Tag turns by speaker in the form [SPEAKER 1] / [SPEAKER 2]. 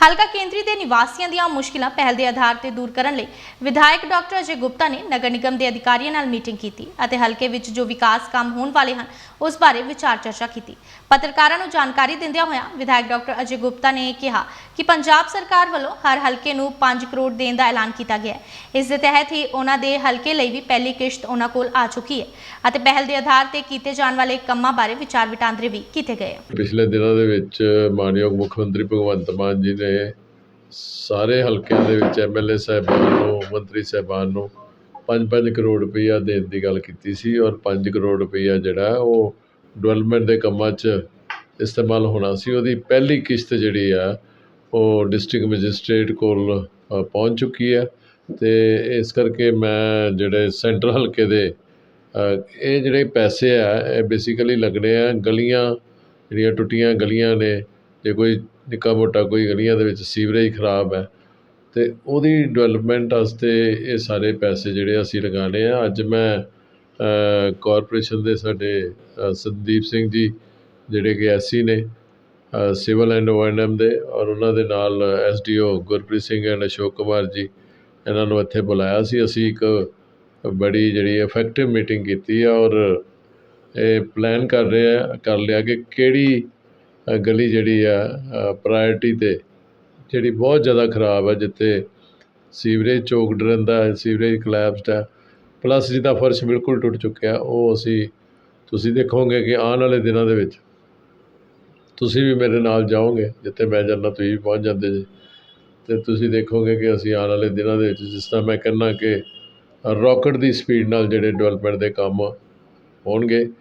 [SPEAKER 1] ਹਲਕਾ ਕੇਂਦਰੀ ਦੇ ਨਿਵਾਸੀਆਂ ਦੀਆਂ ਮੁਸ਼ਕਿਲਾਂ ਪਹਿਲ ਦੇ ਆਧਾਰ ਤੇ ਦੂਰ ਕਰਨ ਲਈ ਵਿਧਾਇਕ ਡਾਕਟਰ ਅਜੇ ਗੁਪਤਾ ਨੇ ਨਗਰ ਨਿਗਮ ਦੇ ਅਧਿਕਾਰੀਆਂ ਨਾਲ ਮੀਟਿੰਗ ਕੀਤੀ ਅਤੇ ਹਲਕੇ ਵਿੱਚ ਜੋ ਵਿਕਾਸ ਕੰਮ ਹੋਣ ਵਾਲੇ ਹਨ, ਉਸ ਬਾਰੇ ਵਿਚਾਰ ਚਰਚਾ ਕੀਤੀ। ਪੱਤਰਕਾਰਾਂ ਨੂੰ ਜਾਣਕਾਰੀ ਦਿੰਦਿਆਂ ਹੋਇਆਂ ਵਿਧਾਇਕ ਡਾਕਟਰ ਅਜੇ ਗੁਪਤਾ ਨੇ ਕਿਹਾ ਕਿ ਪੰਜਾਬ ਸਰਕਾਰ ਵੱਲੋਂ ਹਰ ਹਲਕੇ ਨੂੰ 5 ਕਰੋੜ ਦੇਣ ਦਾ ਐਲਾਨ ਕੀਤਾ ਗਿਆ ਹੈ। ਇਸ ਦੇ ਤਹਿਤ ਹੀ ਉਹਨਾਂ ਦੇ ਹਲਕੇ ਲਈ ਵੀ ਪਹਿਲੀ ਕਿਸ਼ਤ ਉਹਨਾਂ ਕੋਲ ਆ ਚੁੱਕੀ ਹੈ ਅਤੇ ਪਹਿਲ ਦੇ ਆਧਾਰ ਤੇ ਕੀਤੇ ਜਾਣ ਵਾਲੇ ਕੰਮਾਂ ਬਾਰੇ ਵਿਚਾਰ ਵਟਾਂਦਰੇ ਵੀ ਕੀਤੇ ਗਏ
[SPEAKER 2] ਪਿਛਲੇ ਦਿਨਾਂ ਦੇ ਵਿੱਚ ਮਾਨਯੋਗ ਮੁੱਖ ਮੰਤਰੀ ਭਗਵੰਤ ਮਾਨ ਜੀ ਨੇ ਸਾਰੇ ਹਲਕਿਆਂ ਦੇ ਵਿੱਚ ਐਮਐਲਏ ਸਾਹਿਬਾਨ ਨੂੰ, ਮੰਤਰੀ ਸਾਹਿਬਾਨ ਨੂੰ 5-5 ਕਰੋੜ ਰੁਪਈਆ ਦੇਣ ਦੀ ਗੱਲ ਕੀਤੀ ਸੀ ਔਰ 5 ਕਰੋੜ ਰੁਪਈਆ ਜਿਹੜਾ ਉਹ ਡਿਵੈਲਪਮੈਂਟ ਦੇ ਕੰਮਾਂ 'ਚ ਇਸਤੇਮਾਲ ਹੋਣਾ ਸੀ। ਉਹਦੀ ਪਹਿਲੀ ਕਿਸ਼ਤ ਜਿਹੜੀ ਆ, ਉਹ ਡਿਸਟ੍ਰਿਕਟ ਮੈਜਿਸਟ੍ਰੇਟ ਕੋਲ ਪਹੁੰਚ ਚੁੱਕੀ ਹੈ ਤੇ ਇਸ ਕਰਕੇ ਮੈਂ ਜਿਹੜੇ ਸੈਂਟਰ ਹਲਕੇ ਦੇ ਇਹ ਜਿਹੜੇ ਪੈਸੇ ਆ, ਇਹ ਬੇਸਿਕਲੀ ਲੱਗਣੇ ਆ, ਗਲੀਆਂ ਜਿਹੜੀਆਂ ਟੁੱਟੀਆਂ ਗਲੀਆਂ ਨੇ ਜੇ ਕੋਈ ਨਿੱਕਾ ਮੋਟਾ ਕੋਈ ਗਲੀਆਂ ਦੇ ਵਿੱਚ ਸੀਵਰੇਜ ਖਰਾਬ ਹੈ ਅਤੇ ਉਹਦੀ ਡਿਵੈਲਪਮੈਂਟ ਵਾਸਤੇ ਇਹ ਸਾਰੇ ਪੈਸੇ ਜਿਹੜੇ ਅਸੀਂ ਲਗਾਉਣੇ ਆ। ਅੱਜ ਮੈਂ ਅ, ਕਾਰਪੋਰੇਸ਼ਨ ਦੇ ਸਾਡੇ ਸੰਦੀਪ ਸਿੰਘ ਜੀ ਜਿਹੜੇ ਕਿ ਐਸਸੀ ਨੇ ਸਿਵਲ ਐਂਡ ਓਐਨਐਮ ਦੇ ਔਰ ਉਹਨਾਂ ਦੇ ਨਾਲ ਐਸਡੀਓ ਗੁਰਪ੍ਰੀਤ ਸਿੰਘ ਐਂਡ ਅਸ਼ੋਕ ਕੁਮਾਰ ਜੀ ਇਹਨਾਂ ਨੂੰ ਇੱਥੇ ਬੁਲਾਇਆ ਸੀ। ਅਸੀਂ ਇੱਕ ਬੜੀ ਜਿਹੜੀ ਇਫੈਕਟਿਵ ਮੀਟਿੰਗ ਕੀਤੀ ਔਰ ਇਹ ਪਲਾਨ ਕਰ ਰਹੇ ਆ ਕਰ ਲਿਆ ਕਿ ਕਿਹੜੀ ਗਲੀ ਜਿਹੜੀ ਆ ਪ੍ਰਾਇਰਟੀ ਤੇ, ਜਿਹੜੀ ਬਹੁਤ ਜ਼ਿਆਦਾ ਖਰਾਬ ਹੈ ਜਿੱਥੇ ਸੀਵਰੇਜ ਚੋਕਡ ਰਹਿੰਦਾ ਹੈ, ਸੀਵਰੇਜ ਕਲੈਪਸਡ ਹੈ ਪਲੱਸ ਜਿਹਦਾ ਫਰਸ਼ ਬਿਲਕੁਲ ਟੁੱਟ ਚੁੱਕਿਆ, ਉਹ ਅਸੀਂ, ਤੁਸੀਂ ਦੇਖੋਗੇ ਕਿ ਆਉਣ ਵਾਲੇ ਦਿਨਾਂ ਦੇ ਵਿੱਚ, ਤੁਸੀਂ ਵੀ ਮੇਰੇ ਨਾਲ ਜਾਓਗੇ, ਜਿੱਥੇ ਮੈਂ ਜਾਂਦਾ, ਤੁਸੀਂ ਵੀ ਪਹੁੰਚ ਜਾਂਦੇ ਜੀ। ਤੇ ਤੁਸੀਂ ਦੇਖੋਗੇ ਕਿ ਅਸੀਂ ਆਉਣ ਵਾਲੇ ਦਿਨਾਂ ਦੇ ਵਿੱਚ, ਜਿਸ ਤਰ੍ਹਾਂ ਮੈਂ ਕਹਿੰਦਾ ਕਿ ਰਾਕਟ ਦੀ ਸਪੀਡ ਨਾਲ ਜਿਹੜੇ ਡਿਵੈਲਪਮੈਂਟ ਦੇ ਕੰਮ ਹੋਣਗੇ